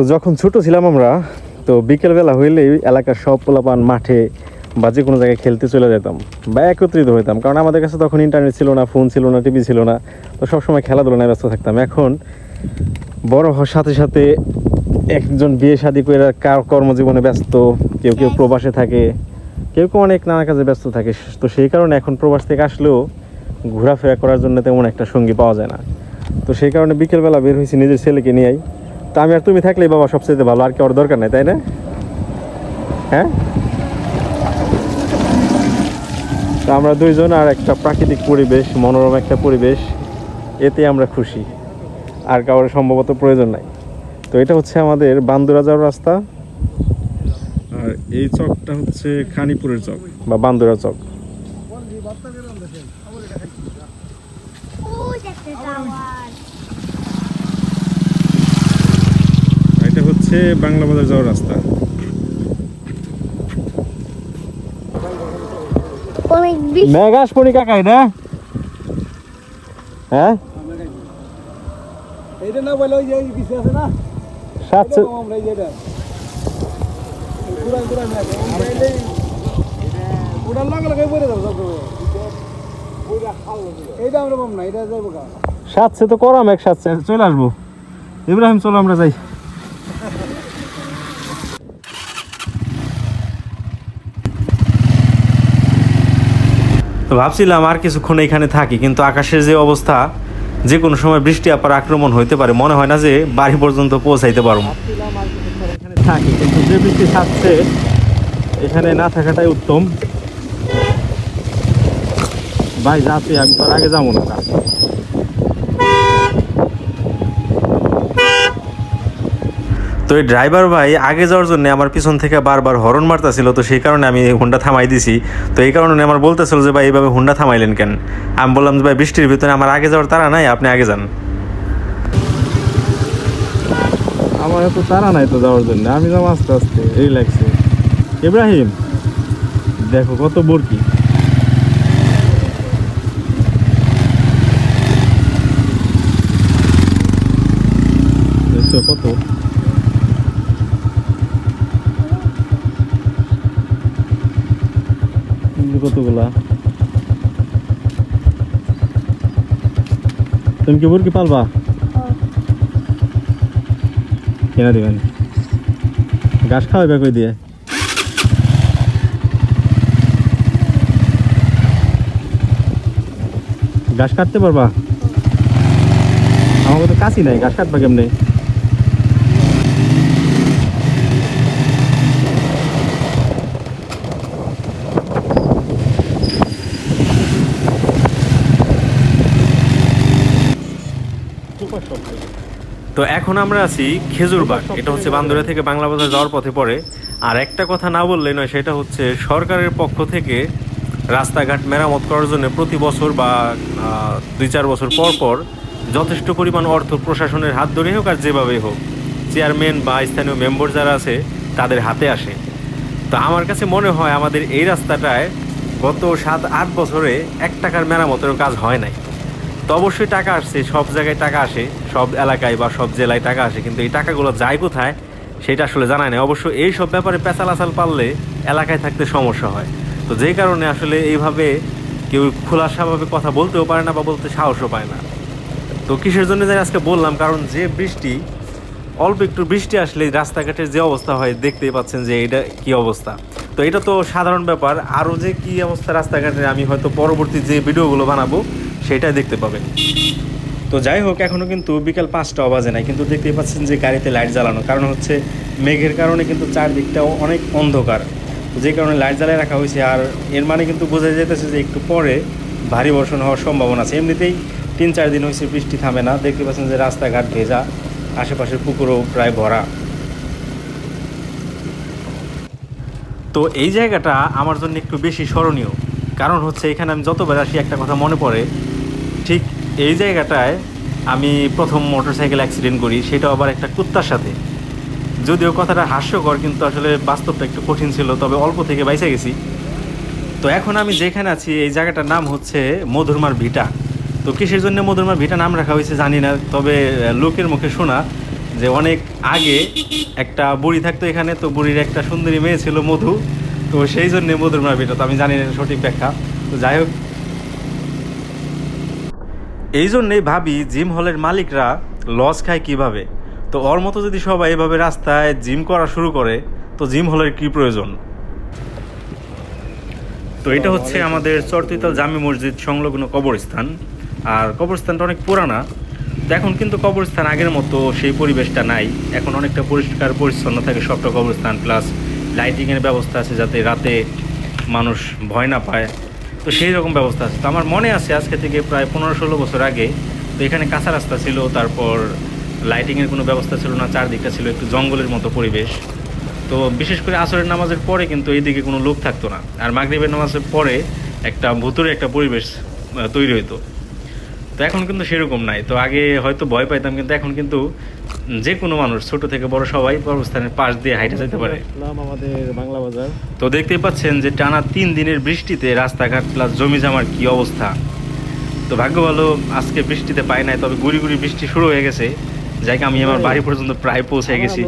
তো যখন ছোট ছিলাম আমরা, তো বিকেলবেলা হইলেই এলাকার সব পোলাপান মাঠে বা যে কোনো জায়গায় খেলতে চলে যেতাম বা একত্রিত হইতাম। কারণ আমাদের কাছে তখন ইন্টারনেট ছিল না ফোন ছিল না টিভি ছিল না, তো সবসময় খেলাধুলা নিয়ে ব্যস্ত থাকতাম। এখন বড় হওয়ার সাথে সাথে একজন বিয়ে শাদী করে কার কর্মজীবনে ব্যস্ত, কেউ কেউ প্রবাসে থাকে, কেউ কেউ অনেক নানা কাজে ব্যস্ত থাকে। তো সেই কারণে এখন প্রবাস থেকে আসলেও ঘোরাফেরা করার জন্য তেমন একটা সঙ্গী পাওয়া যায় না। তো সেই কারণে বিকেলবেলা বের হয়েছি নিজের ছেলেকে নিয়েই। তো আমি আর তুমি থাকলেই বাবা সবচেয়ে ভালো আর কি ওর দরকার নেই তাই না? হ্যাঁ? তো আমরা দুইজন আর একটা প্রাকৃতিক পরিবেশ মনোরম একটা পরিবেশ এতে আমরা খুশি। আর কারোর সম্ভবত প্রয়োজন নাই। তো এটা হচ্ছে আমাদের বান্দুরা যাওয়ার রাস্তা। আর এই চকটা হচ্ছে খানিপুরের চক। বা বান্দুরা চক। দেখতে টাওয়ার এটা হচ্ছে বাংলা বাজার যাওয়ার রাস্তা। অনেক বেশি মেঘ আসবনি কাকা এটা হ্যাঁ? এইটা না বলে ওই যে এই আছে না? সাতশো না না সাতশে তো করাম এক সাতশে। চলে আসব। ইব্রাহিম চলো আমরা যাই। তো ভাবছিলাম আর কিছুক্ষণ এখানে থাকি, কিন্তু আকাশের যে অবস্থা, যে কোনো সময় বৃষ্টি আপার আক্রমণ হইতে পারে, মনে হয় না যে বাড়ি পর্যন্ত পৌঁছাইতে পারব। থাকি, কিন্তু যে বৃষ্টি থাকছে, এখানে না থাকাটাই উত্তম। ভাই যাচ্ছি আমি তো আগে যাব না। তো এই ড্রাইভার ভাই আগে যাওয়ার জন্য আমার পিছন থেকে বারবার হরন মারতেছিল, তো সেই কারণে আমি হুন্ডা থামাই দিছি। তো এই কারণে আমার বলতেছিল যে, ভাই, এইভাবে হুন্ডা থামাইলেন কেন? আমি বললাম যে, ভাই, বৃষ্টির ভিতরে আমার আগে যাওয়ার তারা নাই, আপনি আগে যান। আমার এত তারা নাই তো যাওয়ার জন্য। আমি যাব আস্তে আস্তে রিল্যাক্সে ইব্রাহিম, দেখো কত বরকি। তুমি কি মুরগি পালবা? কেনা দিবেন। গাছ খাওয়াবে কই দিয়ে? গাছ কাটতে পারবা? আমাকে তো কাশি নাই গাছ কাটবা কেমনে? তো এখন আমরা আছি খেজুরবাগ এটা হচ্ছে বান্দুরা থেকে বাংলা বাজার যাওয়ার পথে পড়ে। আর একটা কথা না বললে নয়, সেটা হচ্ছে সরকারের পক্ষ থেকে রাস্তাঘাট মেরামত করার জন্য প্রতি বছর বা দুই চার বছর পর পর যথেষ্ট পরিমাণ অর্থ প্রশাসনের হাত ধরে হোক আর যেভাবেই হোক, চেয়ারম্যান বা স্থানীয় মেম্বার যারা আছে, তাদের হাতে আসে। তো আমার কাছে মনে হয় আমাদের এই রাস্তাটায় গত সাত, আট বছরে এক টাকার মেরামতের কাজ হয় নাই। তো অবশ্যই টাকা আসছে, সব জায়গায় টাকা আসে, সব এলাকায় বা সব জেলায় টাকা আসে, কিন্তু এই টাকাগুলো যায় কোথায় সেটা আসলে জানায় নেই। অবশ্য এই সব ব্যাপারে পেঁচালাচাল পারলে এলাকায় থাকতে সমস্যা হয়। তো যেই কারণে আসলে এইভাবে কেউ খোলাসাভাবে কথা বলতেও পারে না বা বলতে সাহসও পায় না। তো কিসের জন্য জানি আজকে বললাম, কারণ যে বৃষ্টি, অল্প একটু বৃষ্টি আসলে রাস্তাঘাটের যে অবস্থা হয়, দেখতেই পাচ্ছেন যে এটা কি অবস্থা। তো এটা তো সাধারণ ব্যাপার। আরও যে কি অবস্থা রাস্তাঘাটের আমি হয়তো পরবর্তী যে ভিডিওগুলো বানাবো সেটাই দেখতে পাবেন তো যাই হোক এখনও কিন্তু বিকাল পাঁচটা বাজে নাই, কিন্তু দেখতেই পাচ্ছেন যে গাড়িতে লাইট জ্বালানো। কারণ হচ্ছে মেঘের কারণে কিন্তু চারদিকটাও অনেক অন্ধকার। যে কারণে লাইট জ্বালিয়ে রাখা হয়েছে, আর এর মানে কিন্তু বোঝা যেতেছে যে একটু পরে ভারী বর্ষণ হওয়ার সম্ভাবনা আছে। এমনিতেই তিন চার দিন হয়েছে বৃষ্টি থামে না, দেখতে পাচ্ছেন যে রাস্তাঘাট ভেজা, আশেপাশের পুকুরও প্রায় ভরা। তো এই জায়গাটা আমার জন্য একটু বেশি স্মরণীয়। কারণ হচ্ছে এখানে আমি যতবার আসি, একটা কথা মনে পড়ে ঠিক এই জায়গাটায় আমি প্রথম মোটরসাইকেল অ্যাক্সিডেন্ট করি, সেটাও আবার একটা কুত্তার সাথে। যদিও কথাটা হাস্যকর, কিন্তু আসলে বাস্তবটা একটু কঠিন ছিল, তবে অল্প থেকে বাইসে গেছি। তো এখন আমি যেখানে আছি, এই জায়গাটার নাম হচ্ছে মধুরমার ভিটা। তো কিসের জন্য মধুরমার ভিটা নাম রাখা হয়েছে জানি না, তবে লোকের মুখে শোনা যে অনেক আগে একটা বুড়ি থাকতো এখানে, তো বুড়ির একটা সুন্দরী মেয়ে ছিল মধু। তো সেই জন্যে মধুর ভিটা, তো আমি জানি না সঠিক ব্যাখ্যা। তো যাই হোক এই জন্যেই ভাবি জিম হলের মালিকরা লস খায় কীভাবে? তো ওর মতো যদি সবাই এভাবে রাস্তায় জিম করা শুরু করে তো জিম হলের কি প্রয়োজন? তো এটা হচ্ছে আমাদের চরতিতাল জামি মসজিদ সংলগ্ন কবরস্থান। আর কবরস্থানটা অনেক পুরানা। তো এখন কিন্তু কবরস্থান আগের মতো সেই পরিবেশটা নাই। এখন অনেকটা পরিষ্কার পরিচ্ছন্ন থাকে সবটা কবরস্থান প্লাস লাইটিংয়ের ব্যবস্থা আছে যাতে রাতে মানুষ ভয় না পায়। তো সেই রকম ব্যবস্থা আছে। তো আমার মনে আছে আজকে থেকে প্রায় পনেরো ষোলো বছর আগে তো এখানে কাঁচা রাস্তা ছিল, তারপর লাইটিংয়ের কোনো ব্যবস্থা ছিল না, চারদিকটা ছিল একটু জঙ্গলের মতো পরিবেশ। তো বিশেষ করে আসরের নামাজের পরে কিন্তু এইদিকে কোনো লোক থাকতো না। আর মাগরীবের নামাজের পরে একটা ভুতুরে একটা পরিবেশ তৈরি হতো তো এখন কিন্তু সেরকম নাই। তো আগে হয়তো ভয় পাইতাম কিন্তু এখন কিন্তু যে কোনো মানুষ ছোট থেকে বড় সবাই কর্মস্থানের পাশ দিয়ে হাইটে যেতে পারে। আমাদের বাংলা বাজার। তো দেখতেই পাচ্ছেন যে টানা তিন দিনের বৃষ্টিতে রাস্তাঘাট প্লাস জমি জামার কি অবস্থা। তো ভাগ্য ভালো আজকে বৃষ্টিতে পাই নাই তবে গুড়ি গুড়ি বৃষ্টি শুরু হয়ে গেছে। যাই আমি আমার বাড়ি পর্যন্ত প্রায় পৌঁছে গেছি।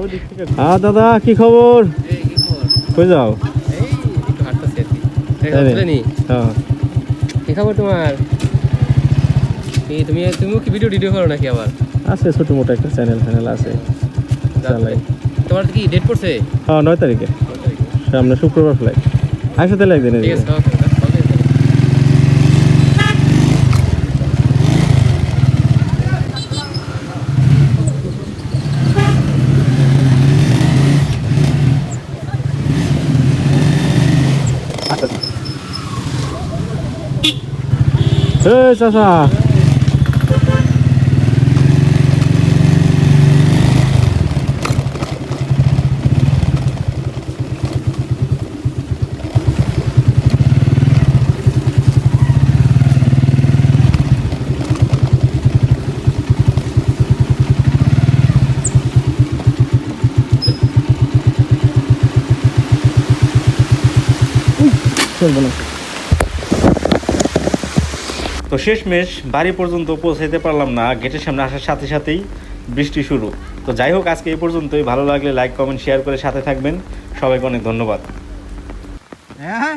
হ্যাঁ দাদা কি খবর? এই কই যাও? হ্যাঁ। কি খবর তোমার? কি তুমি তুমিও কি ভিডিও টিডিও করো নাকি আবার? আছে ছোট মোটো একটা চ্যানেল ফ্যানেল আছে। চালাই তোমার কি ডেট পড়ছে? হ্যাঁ নয় তারিখে। সামনে শুক্রবার ফ্লাইট আসো তাহলে একদিন ঠিক আছে okay, okay, চলবো না। তো শেষমেশ বাড়ি পর্যন্ত পৌঁছাইতে পারলাম না গেটের সামনে আসার সাথে সাথেই বৃষ্টি শুরু। তো যাই হোক আজকে এই পর্যন্তই। ভালো লাগলে লাইক কমেন্ট শেয়ার করে সাথে থাকবেন। সবাইকে অনেক ধন্যবাদ। হ্যাঁ?